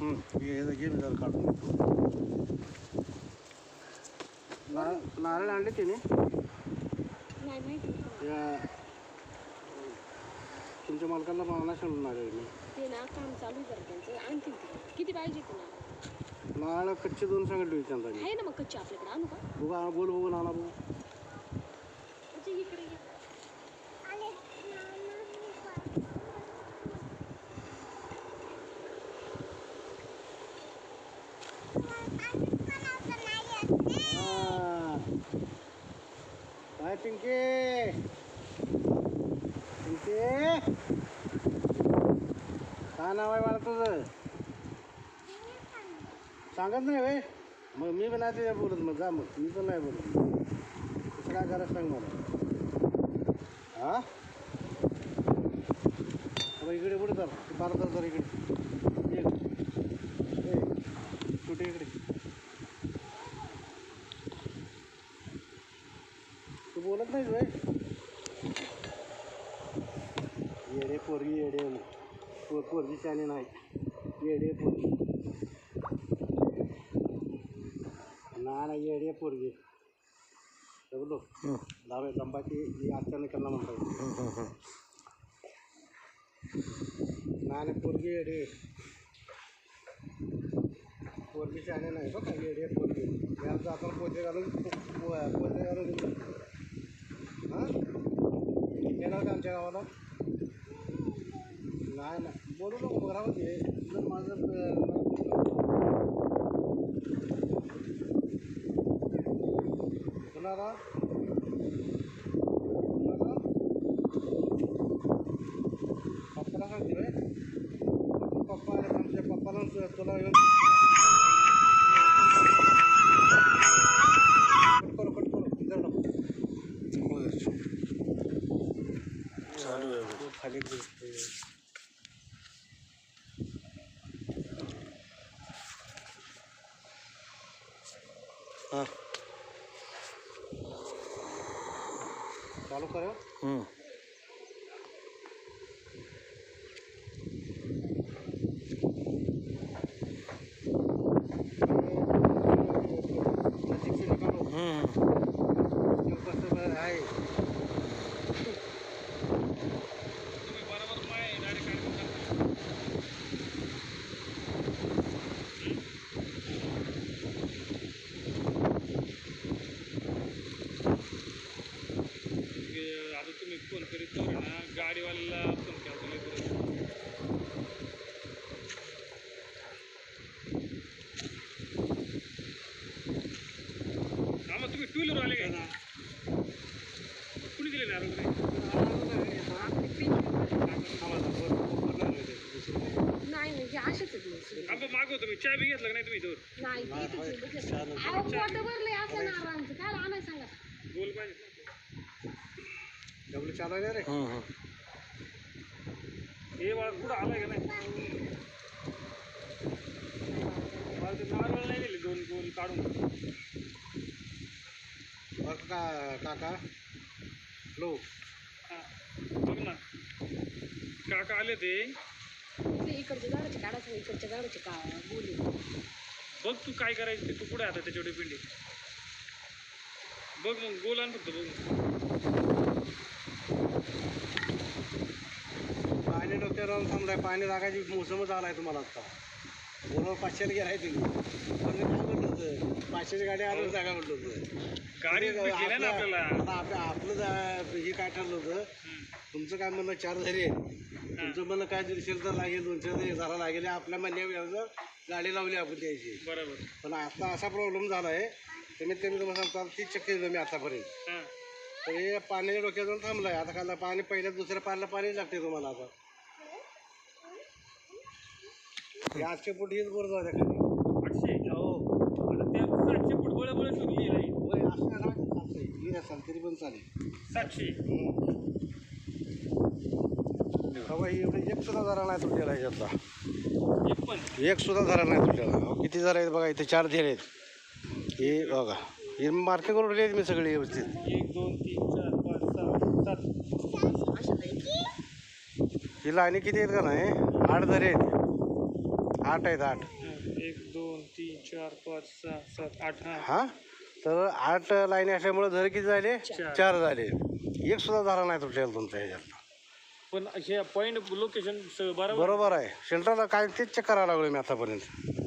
घे मी जरा काढून नारळ आणले तिने? नाही माहिती या तुमच्या मालकाला मागणार सांगून नारळ ते ना काम चालू जरा त्यांचं आणतील किती पाहिजे तुला? नारळ कच्चे दोन सांगितले होते त्यांना आहे ना मग कच्ची आपल्याकडे? आणू का? बघा बोल बघून आणा बघू. इकडे काय पिंके. पिंके. काय नाव आहे मला तुझं? सांगत नाही भाई मग मी पण नाही तुझ्या बोलत मग जा मग. मी पण नाही बोलत. तसं काय करायचं सांग मला? हा? इकडे पुढे तर बारा तर इकडे ये. ये. कुठे इकडे तू बोलत नाहीस भाई येडे पोरगी येडे पोर पोरगी शाने नाही. येडे पोरगी. ना ना येडे पोरगी. बोलो लावे लंबाची ही अचानक म्हणतात ना ना पोरगी येडे. पोरगी शाने नाही बघा येडे पोरगी. याचा आपण पोते घालून पोते घालून हां येणार गावाला. नाही ना बोलू नको घरामध्ये जर माझं कुणाला? पप्पाला सांगते पप्पा आमच्या पप्पाला तुला येऊन कट करू कट करू जर नको चालू आहे खाली दिसते हां. चालू करा. आहे आता तुम्ही फोन करीत जाऊ ना गाडीवाल्याला फोन केला तुम्ही परत. हा मग तुम्ही टू व्हीलर आले काय कुणी दिले ना नाही म्हणजे असेच आहेत मग. आंबा मागवतो मी. चहा बी घेतला का नाही तुम्ही नाही पोटं भरलंय असं नारळांचं काय आणाय सांगा? गोल पाहिजे ना. डबल चालू रे. हे बाळा कुठं आलाय का नाही? मला ते नारळ नाही दिले दोन गोल काढून. बरं का काका? लो हा बघ ना. काका आले ते. ते इकडच्या झाडाचे काढायचं इकडच्या झाडाचे का बोली बघ तू काय करायचं ते तू कुठे आता त्याच्यावर पिंडी? बघ मग गोल आण फक्त बघ पाणी डोक्यावर राहून थांबलाय. पाणी लागायची मोसमच आलाय तुम्हाला आता. बरोबर पाचशेला गेलाय तुम्ही. पण मी काय म्हटलं होतं पाचशेची गाडी आलं जागा म्हटलं होतं. गाडी आपलं- घेणार ना आपल्याला? आता आपलं आपलं जा- हे काय ठरलं होतं. तुमचं काय म्हणणं चार झाले. तुमचं म्हणणं काय दीडशे तर लागेल दोनशे झाला लागेल आपल्या म्हणण्यावर गाडी लावली आपण द्यायची बरोबर. पण आता असा प्रॉब्लेम झाला आहे कमीत कमी तुम्हाला सांगतो आता तीस चक्के दिलं मी आतापर्यंत. हां. तर हे पाण्याच्या डोक्यात जाऊन थांबलाय. आता खाल्ला पाणी पहिल्या दुसऱ्या पाण्याला पाणी लागते तुम्हाला आता. हे आठशे फूट हीच बरं झालं खाली. हो आता ते सातशे फूट बळ बळ सुरली आहे वय असं नाही ना, चालतंय. ही असाल तरी पण चालेल. बाबा ही एवढी एक सुद्धा धरा नाही तुटलेला ह्याच्यातला. एक पण एक सुद्धा धरा नाही तुटलेला अहो, किती जरा आहेत बघा इथे चार धेर आहेत. हे बघा हे मार्किंग करून आहेत मी सगळी व्यवस्थित. एक दोन तीन चार पाच सहा सात. ही लाईनी किती आहेत का नाही? आठ धरे आहेत. आठ आहेत आठ. एक दोन तीन चार पाच सहा सात आठ हां? तर आठ लाईनी असल्यामुळे झरे किती झाले? चार. झाले. एक सुद्धा झाला नाही तुमच्या तुमच्या ह्याच्यात पण हे पॉईंट लोकेशन बरोबर? बरोबर आहे. सेंटरला काय तेच चेक करायला लागलो मी आतापर्यंत.